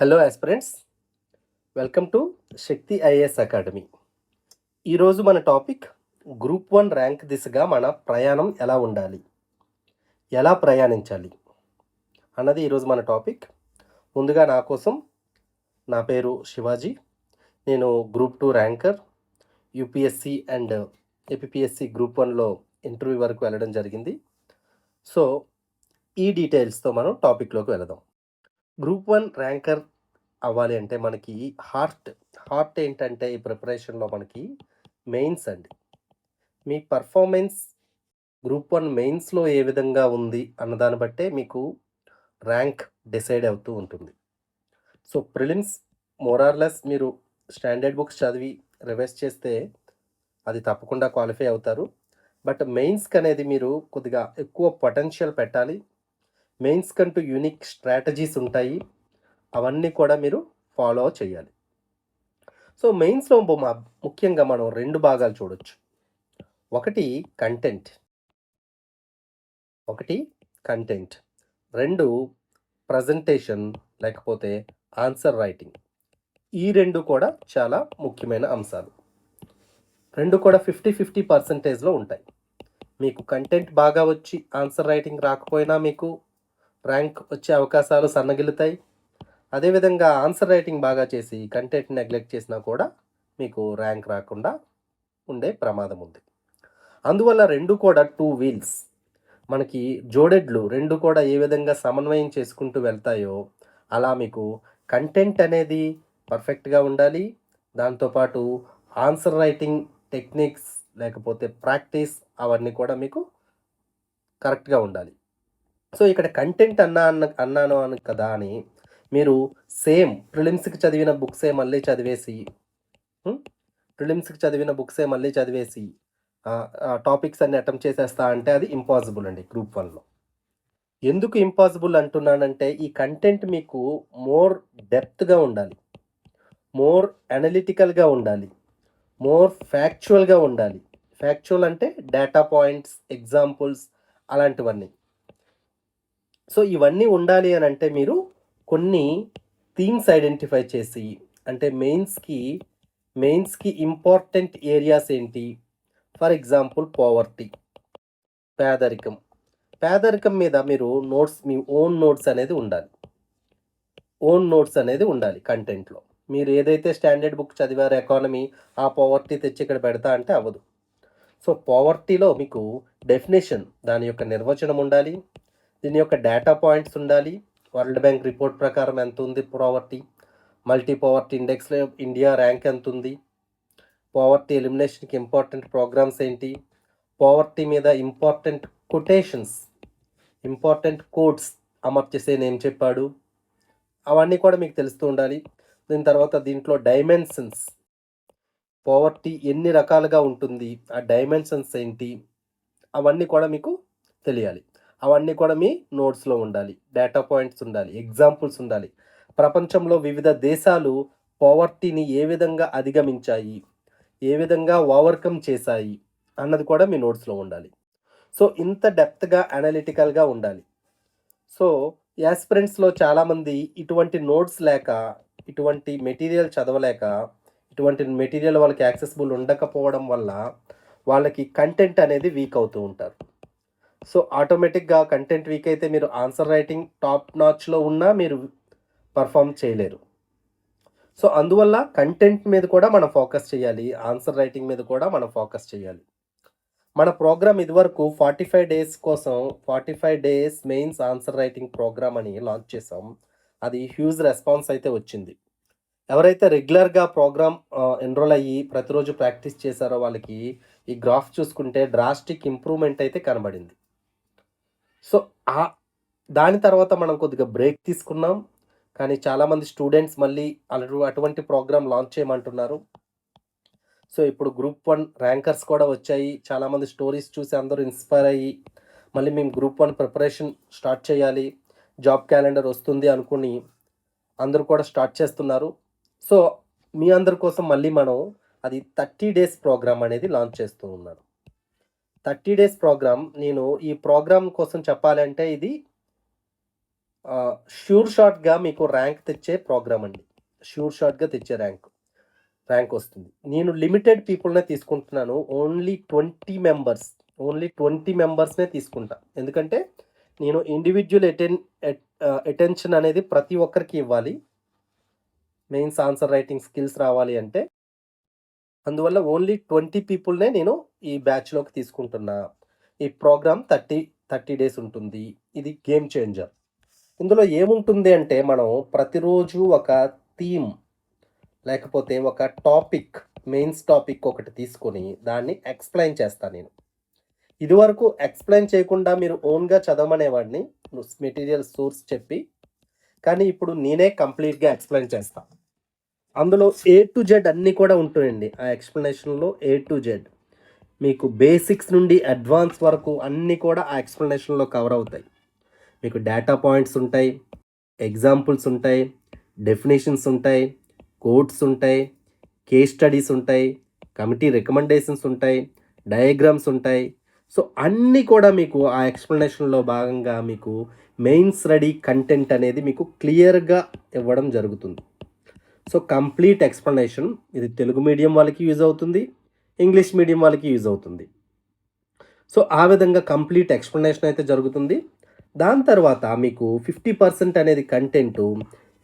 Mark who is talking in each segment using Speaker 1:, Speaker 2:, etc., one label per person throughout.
Speaker 1: Hello aspirants welcome to Shakti IAS academy ఈరోజు మన topic group one rank దిశగా మన ప్రయాణం ఎలా ఉండాలి? ఎలా ప్రయాణించాలి? అన్నది ఈరోజు మన టాపిక్ ముందుగా నా కోసం నా పేరు శివాజీ. నేను group two ranker UPSC and APSC group వన్లో ఇంటర్వ్యూ వరకు వెళ్ళడం జరిగింది. సో ఈ డీటెయిల్స్తో మనం టాపిక్లోకి వెళదాం. గ్రూప్ వన్ ర్యాంకర్ అవ్వాలి అంటే మనకి హార్ట్ హార్ట్ ఏంటంటే ఈ ప్రిపరేషన్లో మనకి మెయిన్స్ అండి. మీ పర్ఫార్మెన్స్ గ్రూప్ వన్ మెయిన్స్లో ఏ విధంగా ఉంది అన్నదాన్ని బట్టే మీకు ర్యాంక్ డిసైడ్ అవుతూ ఉంటుంది. సో ప్రిలిమ్స్ మోరార్లెస్ మీరు స్టాండర్డ్ బుక్స్ చదివి రివైజ్ చేస్తే అది తప్పకుండా క్వాలిఫై అవుతారు. బట్ మెయిన్స్కి అనేది మీరు కొద్దిగా ఎక్కువ పొటెన్షియల్ పెట్టాలి. మెయిన్స్ కంటూ యూనిక్ స్ట్రాటజీస్ ఉంటాయి. అవన్నీ కూడా మీరు ఫాలో చేయాలి. సో మెయిన్స్లో ముఖ్యంగా మనం రెండు భాగాలు చూడొచ్చు. ఒకటి కంటెంట్. ఒకటి కంటెంట్. రెండు ప్రజెంటేషన్ లేకపోతే ఆన్సర్ రైటింగ్. ఈ రెండు కూడా చాలా ముఖ్యమైన అంశాలు. రెండు కూడా ఫిఫ్టీ ఫిఫ్టీ పర్సెంటేజ్లో ఉంటాయి. మీకు కంటెంట్ బాగా వచ్చి ఆన్సర్ రైటింగ్ రాకపోయినా మీకు ర్యాంక్ వచ్చే అవకాశాలు సన్నగిలుతాయి అదేవిధంగా ఆన్సర్ రైటింగ్ బాగా చేసి కంటెంట్ నెగ్లెక్ట్ చేసినా కూడా మీకు ర్యాంక్ రాకుండా ఉండే ప్రమాదం ఉంది. అందువల్ల రెండు కూడా టూ వీల్స్. మనకి జోడెడ్లు రెండు కూడా ఏ విధంగా సమన్వయం చేసుకుంటూ వెళ్తాయో అలా మీకు కంటెంట్ అనేది పర్ఫెక్ట్గా ఉండాలి. దాంతోపాటు ఆన్సర్ రైటింగ్ టెక్నిక్స్ లేకపోతే ప్రాక్టీస్ అవన్నీ కూడా మీకు కరెక్ట్గా ఉండాలి. సో ఇక్కడ కంటెంట్ అన్నా అన్న అన్నాను అని కదా అని మీరు సేమ్ ప్రిలిమ్స్కి చదివిన బుక్సే మళ్ళీ చదివేసి ప్రిలిమ్స్కి చదివిన బుక్సే మళ్ళీ చదివేసి టాపిక్స్ అన్ని అటెంప్ట్ చేసేస్తా అంటే అది ఇంపాసిబుల్ అండి గ్రూప్ వన్లో ఎందుకు ఇంపాసిబుల్ అంటున్నానంటే ఈ కంటెంట్ మీకు మోర్ డెప్త్గా ఉండాలి. మోర్ అనలిటికల్గా ఉండాలి. మోర్ ఫ్యాక్చువల్గా ఉండాలి. ఫ్యాక్చువల్ అంటే డేటా పాయింట్స్ ఎగ్జాంపుల్స్ అలాంటివన్నీ. సో ఇవన్నీ ఉండాలి అని అంటే మీరు కొన్ని థీమ్స్ ఐడెంటిఫై చేసి అంటే మెయిన్స్కి మెయిన్స్కి ఇంపార్టెంట్ ఏరియాస్ ఏంటి? ఫర్ ఎగ్జాంపుల్ పోవర్టీ పేదరికం. పేదరికం మీద మీరు నోట్స్ మీ ఓన్ నోట్స్ అనేది ఉండాలి. ఓన్ నోట్స్ అనేది ఉండాలి కంటెంట్లో. మీరు ఏదైతే స్టాండర్డ్ బుక్ చదివారు ఎకానమీ ఆ పావర్టీ తెచ్చి ఇక్కడ పెడతా అంటే అవ్వదు. సో పోవర్టీలో మీకు డెఫినేషన్ దాని యొక్క నిర్వచనం ఉండాలి. దీని యొక్క డేటా పాయింట్స్ ఉండాలి. వరల్డ్ బ్యాంక్ రిపోర్ట్ ప్రకారం ఎంత ఉంది? పావర్టీ మల్టీ పావర్టీ ఇండెక్స్లో ఇండియా ర్యాంక్ ఎంత ఉంది? పావర్టీ ఎలిమినేషన్కి ఇంపార్టెంట్ ప్రోగ్రామ్స్ ఏంటి? పావర్టీ మీద ఇంపార్టెంట్ కొటేషన్స్ ఇంపార్టెంట్ కోడ్స్ అమర్చేసే ఏం చెప్పాడు? అవన్నీ కూడా మీకు తెలుస్తూ ఉండాలి. దీని తర్వాత దీంట్లో డైమెన్షన్స్ పావర్టీ ఎన్ని రకాలుగా ఉంటుంది? ఆ డైమెన్షన్స్ ఏంటి? అవన్నీ కూడా మీకు తెలియాలి. అవన్నీ కూడా మీ నోట్స్లో ఉండాలి. డేటా పాయింట్స్ ఉండాలి. ఎగ్జాంపుల్స్ ఉండాలి. ప్రపంచంలో వివిధ దేశాలు పోవర్టీని ఏ విధంగా అధిగమించాయి? ఏ విధంగా ఓవర్కమ్ చేశాయి? అన్నది కూడా మీ నోట్స్లో ఉండాలి. సో ఇంత డెప్త్గా అనలిటికల్గా ఉండాలి. సో యాస్పిరెంట్స్లో చాలామంది ఇటువంటి నోట్స్ లేక ఇటువంటి మెటీరియల్ చదవలేక ఇటువంటి మెటీరియల్ వాళ్ళకి యాక్సెసిబుల్ ఉండకపోవడం వల్ల వాళ్ళకి కంటెంట్ అనేది వీక్ అవుతూ ఉంటారు. సో ఆటోమేటిక్గా కంటెంట్ వీక్ అయితే మీరు ఆన్సర్ రైటింగ్ టాప్ నాచ్లో ఉన్నా మీరు పర్ఫామ్ చేయలేరు. సో అందువల్ల కంటెంట్ మీద కూడా మనం ఫోకస్ చేయాలి. ఆన్సర్ రైటింగ్ మీద కూడా మనం ఫోకస్ చేయాలి. మన ప్రోగ్రామ్ ఇదివరకు ఫార్టీ ఫైవ్ డేస్ కోసం forty five days mains answer writing programme అని లాంచ్ చేసాం. అది హ్యూజ్ రెస్పాన్స్ అయితే వచ్చింది. ఎవరైతే రెగ్యులర్గా ప్రోగ్రామ్ ఎన్రోల్ అయ్యి ప్రతిరోజు ప్రాక్టీస్ చేశారో వాళ్ళకి ఈ గ్రాఫ్ చూసుకుంటే డ్రాస్టిక్ ఇంప్రూవ్మెంట్ అయితే కనబడింది. సో ఆ దాని తర్వాత మనం కొద్దిగా బ్రేక్ తీసుకున్నాం. కానీ చాలామంది స్టూడెంట్స్ మళ్ళీ అటు అటువంటి ప్రోగ్రామ్ లాంచ్ చేయమంటున్నారు. సో ఇప్పుడు గ్రూప్ వన్ ర్యాంకర్స్ కూడా వచ్చాయి. చాలామంది స్టోరీస్ చూసి అందరూ ఇన్స్పైర్ అయ్యి మళ్ళీ మేము గ్రూప్ వన్ ప్రిపరేషన్ స్టార్ట్ చేయాలి. జాబ్ క్యాలెండర్ వస్తుంది అనుకుని అందరూ కూడా స్టార్ట్ చేస్తున్నారు. సో మీ అందరి కోసం మళ్ళీ మనం అది థర్టీ డేస్ ప్రోగ్రామ్ అనేది లాంచ్ చేస్తూ ఉన్నాను. Thirty days programme. నేను ఈ ప్రోగ్రామ్ కోసం చెప్పాలంటే ఇది షూర్ షాట్గా మీకు ర్యాంక్ తెచ్చే ప్రోగ్రామ్ అండి. షూర్ షాట్గా తెచ్చే ర్యాంక్ ర్యాంక్ వస్తుంది. నేను లిమిటెడ్ పీపుల్నే తీసుకుంటున్నాను. Only twenty members only twenty మెంబర్స్నే తీసుకుంటా. ఎందుకంటే నేను ఇండివిజువల్ అటెన్ అటెన్షన్ అనేది ప్రతి ఒక్కరికి ఇవ్వాలి. మెయిన్స్ ఆన్సర్ రైటింగ్ స్కిల్స్ రావాలి అంటే అందువల్ల ఓన్లీ ట్వంటీ పీపుల్నే నేను ఈ బ్యాచ్లోకి తీసుకుంటున్నా. ఈ ప్రోగ్రామ్ థర్టీ థర్టీ డేస్ ఉంటుంది. ఇది గేమ్ చేంజర్ ఇందులో ఏముంటుంది అంటే మనం ప్రతిరోజు ఒక థీమ్ లేకపోతే ఒక టాపిక్ మెయిన్స్ టాపిక్ ఒకటి తీసుకొని దాన్ని ఎక్స్ప్లెయిన్ చేస్తాను నేను. ఇదివరకు ఎక్స్ప్లెయిన్ చేయకుండా మీరు ఓన్గా చదవమనేవాడిని మెటీరియల్ సోర్స్ చెప్పి కానీ ఇప్పుడు నేనే కంప్లీట్గా ఎక్స్ప్లెయిన్ చేస్తాను అందులో ఏ టు జెడ్ అన్నీ కూడా ఉంటుందండి ఆ ఎక్స్ప్లెనేషన్లో ఏ టు జెడ్ మీకు బేసిక్స్ నుండి అడ్వాన్స్ వరకు అన్నీ కూడా ఆ ఎక్స్ప్లెనేషన్లో కవర్ అవుతాయి. మీకు డేటా పాయింట్స్ ఉంటాయి ఎగ్జాంపుల్స్ ఉంటాయి డెఫినేషన్స్ ఉంటాయి కోడ్స్ ఉంటాయి కేస్ స్టడీస్ ఉంటాయి కమిటీ రికమెండేషన్స్ ఉంటాయి డయాగ్రామ్స్ ఉంటాయి. సో అన్నీ కూడా మీకు ఆ ఎక్స్ప్లెనేషన్లో భాగంగా మీకు మెయిన్స్ రెడీ కంటెంట్ అనేది మీకు క్లియర్గా ఇవ్వడం జరుగుతుంది. సో కంప్లీట్ ఎక్స్ప్లెనేషన్ ఇది తెలుగు మీడియం వాళ్ళకి యూజ్ అవుతుంది ఇంగ్లీష్ మీడియం వాళ్ళకి యూజ్ అవుతుంది. సో ఆ విధంగా కంప్లీట్ ఎక్స్ప్లెనేషన్ అయితే జరుగుతుంది. దాని తర్వాత మీకు ఫిఫ్టీ పర్సెంట్ అనేది కంటెంట్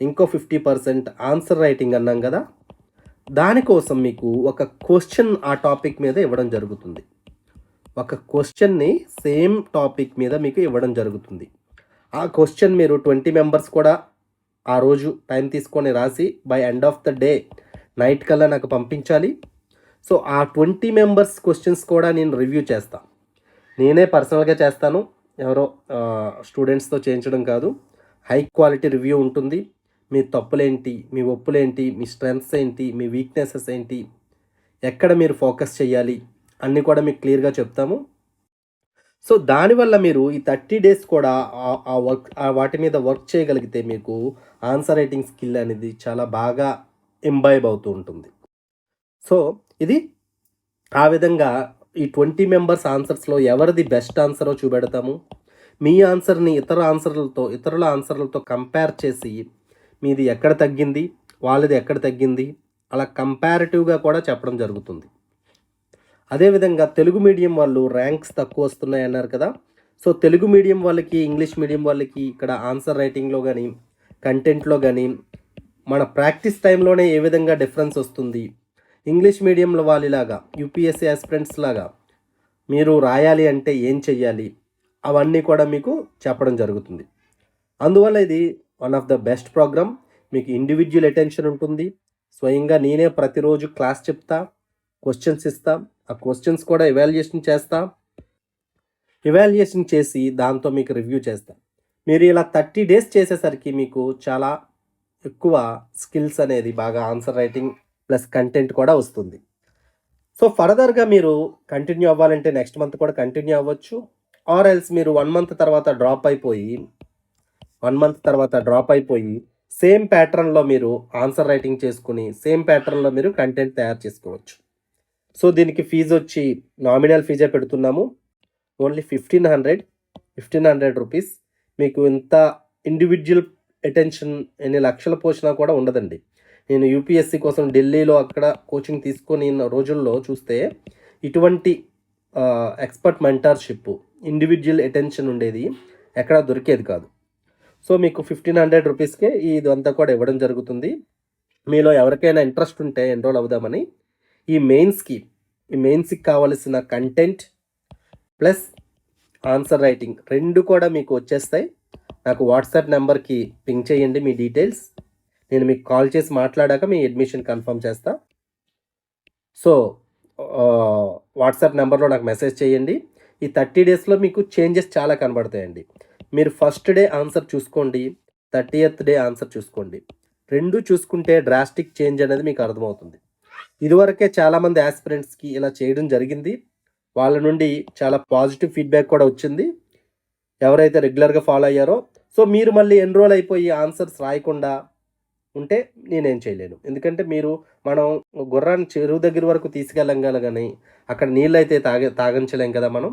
Speaker 1: ఇంకో ఫిఫ్టీ పర్సెంట్ ఆన్సర్ రైటింగ్ అన్నాం కదా. దానికోసం మీకు ఒక క్వశ్చన్ ఆ టాపిక్ మీద ఇవ్వడం జరుగుతుంది. ఒక క్వశ్చన్ని సేమ్ టాపిక్ మీద మీకు ఇవ్వడం జరుగుతుంది. ఆ క్వశ్చన్ మీరు ట్వంటీ మెంబర్స్ కూడా ఆ రోజు టైం తీసుకొని రాసి by end of the day night కల్లా నాకు పంపించాలి. సో ఆ ట్వంటీ మెంబర్స్ క్వశ్చన్స్ కూడా నేను రివ్యూ చేస్తాను నేనే పర్సనల్గా చేస్తాను. ఎవరో స్టూడెంట్స్తో చేయించడం కాదు. హై క్వాలిటీ రివ్యూ ఉంటుంది. మీ తప్పులేంటి? మీ ఒప్పులేంటి? మీ స్ట్రెంగ్స్ ఏంటి? మీ వీక్నెసెస్ ఏంటి? ఎక్కడ మీరు ఫోకస్ చేయాలి అన్నీ కూడా మీకు క్లియర్గా చెప్తాము. సో దానివల్ల మీరు ఈ థర్టీ డేస్ కూడా ఆ- వర్క్ ఆ వాటి మీద వర్క్ చేయగలిగితే మీకు ఆన్సర్ రైటింగ్ స్కిల్ అనేది చాలా బాగా ఎంబైబ్ అవుతూ ఉంటుంది. సో ఇది ఆ విధంగా ఈ ట్వంటీ మెంబర్స్ ఆన్సర్స్లో ఎవరిది బెస్ట్ ఆన్సరో చూపెడతాము. మీ ఆన్సర్ని ఇతర ఆన్సర్లతో ఇతరుల ఆన్సర్లతో కంపేర్ చేసి మీది ఎక్కడ తగ్గింది వాళ్ళది ఎక్కడ తగ్గింది అలా కంపారిటివ్గా కూడా చెప్పడం జరుగుతుంది. అదేవిధంగా తెలుగు మీడియం వాళ్ళు ర్యాంక్స్ తక్కువ వస్తున్నాయి అన్నారు కదా. సో తెలుగు మీడియం వాళ్ళకి ఇంగ్లీష్ మీడియం వాళ్ళకి ఇక్కడ ఆన్సర్ రైటింగ్లో కానీ కంటెంట్లో కానీ మన ప్రాక్టీస్ టైంలోనే ఏ విధంగా డిఫరెన్స్ వస్తుంది? ఇంగ్లీష్ మీడియంలో వాళ్ళలాగా యూపీఎస్సీ ఆస్పిరెంట్స్ లాగా మీరు రాయాలి అంటే ఏం చెయ్యాలి? అవన్నీ కూడా మీకు చెప్పడం జరుగుతుంది. అందువల్ల ఇది one of the best programme. మీకు ఇండివిజువల్ అటెన్షన్ ఉంటుంది. స్వయంగా నేనే ప్రతిరోజు క్లాస్ చెప్తా క్వశ్చన్స్ ఇస్తా ఆ క్వశ్చన్స్ కూడా ఇవాల్యుయేషన్ చేస్తా. ఇవాల్యుయేషన్ చేసి దాంతో మీకు రివ్యూ చేస్తా. మీరు ఇలా థర్టీ డేస్ చేసేసరికి మీకు చాలా ఎక్కువ స్కిల్స్ అనేది బాగా ఆన్సర్ రైటింగ్ ప్లస్ కంటెంట్ కూడా వస్తుంది. సో ఫర్దర్గా మీరు కంటిన్యూ అవ్వాలంటే నెక్స్ట్ మంత్ కూడా కంటిన్యూ అవ్వచ్చు. ఆర్ ఎల్స్ మీరు వన్ మంత్ తర్వాత డ్రాప్ అయిపోయి వన్ మంత్ తర్వాత డ్రాప్ అయిపోయి సేమ్ ప్యాటర్న్లో మీరు ఆన్సర్ రైటింగ్ చేసుకుని సేమ్ ప్యాటర్న్లో మీరు కంటెంట్ తయారు చేసుకోవచ్చు. సో దీనికి ఫీజు వచ్చి నామినల్ ఫీజే పెడుతున్నాము. Only fifteen hundred fifteen hundred rupees మీకు ఇంత ఇండివిజువల్ అటెన్షన్ ఎన్ని లక్షల పోషణ కూడా ఉండదండి. నేను యూపీఎస్సీ కోసం ఢిల్లీలో అక్కడ కోచింగ్ తీసుకొని రోజుల్లో చూస్తే ఇటువంటి ఎక్స్పర్ట్ మెంటర్షిప్ ఇండివిజువల్ అటెన్షన్ ఉండేది ఎక్కడ దొరికేది కాదు. సో మీకు ఫిఫ్టీన్ హండ్రెడ్ రూపీస్కే ఇదంతా కూడా ఇవ్వడం జరుగుతుంది. మీలో ఎవరికైనా ఇంట్రెస్ట్ ఉంటే ఎన్రోల్ అవుదామని ఈ మెయిన్స్కి ఈ మెయిన్స్కి కావలసిన కంటెంట్ ప్లస్ ఆన్సర్ రైటింగ్ రెండు కూడా మీకు వచ్చేస్తాయి. నాకు వాట్సాప్ నెంబర్కి పింక్ చేయండి మీ డీటెయిల్స్. నేను మీకు కాల్ చేసి మాట్లాడాక మీ అడ్మిషన్ కన్ఫర్మ్ చేస్తా. సో వాట్సాప్ నెంబర్లో నాకు మెసేజ్ చేయండి. ఈ థర్టీ డేస్లో మీకు చేంజెస్ చాలా కనబడతాయండి. మీరు ఫస్ట్ డే ఆన్సర్ చూసుకోండి థర్టీయత్ డే ఆన్సర్ చూసుకోండి. రెండు చూసుకుంటే డ్రాస్టిక్ చేంజ్ అనేది మీకు అర్థమవుతుంది. ఇదివరకే చాలామంది యాస్పిరెంట్స్కి ఇలా చేయడం జరిగింది. వాళ్ళ నుండి చాలా పాజిటివ్ ఫీడ్బ్యాక్ కూడా వచ్చింది. ఎవరైతే రెగ్యులర్గా ఫాలో అయ్యారో సో మీరు మళ్ళీ ఎన్రోల్ అయిపోయి ఆన్సర్స్ రాయకుండా ఉంటే నేనేం చేయలేను. ఎందుకంటే మీరు మనం గుర్రాన్ని చెరువు దగ్గర వరకు తీసుకెళ్ళగల కానీ అక్కడ నీళ్ళు అయితే తాగ తాగించలేం కదా మనం.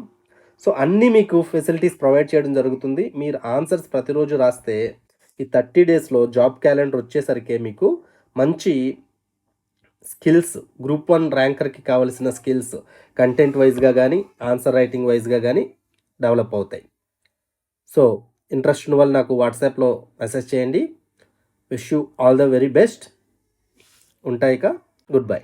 Speaker 1: సో అన్నీ మీకు ఫెసిలిటీస్ ప్రొవైడ్ చేయడం జరుగుతుంది. మీరు ఆన్సర్స్ ప్రతిరోజు రాస్తే ఈ థర్టీ డేస్లో జాబ్ క్యాలెండర్ వచ్చేసరికి మీకు మంచి స్కిల్స్ గ్రూప్ వన్ ర్యాంకర్కి కావలసిన స్కిల్స్ కంటెంట్ వైజ్గా కానీ ఆన్సర్ రైటింగ్ వైజ్గా కానీ డెవలప్ అవుతాయి. సో ఇంట్రెస్ట్ ఉన్న వాళ్ళు నాకు వాట్సాప్లో మెసేజ్ చేయండి. Wish you all the very best. ఉంటాయిక good bye.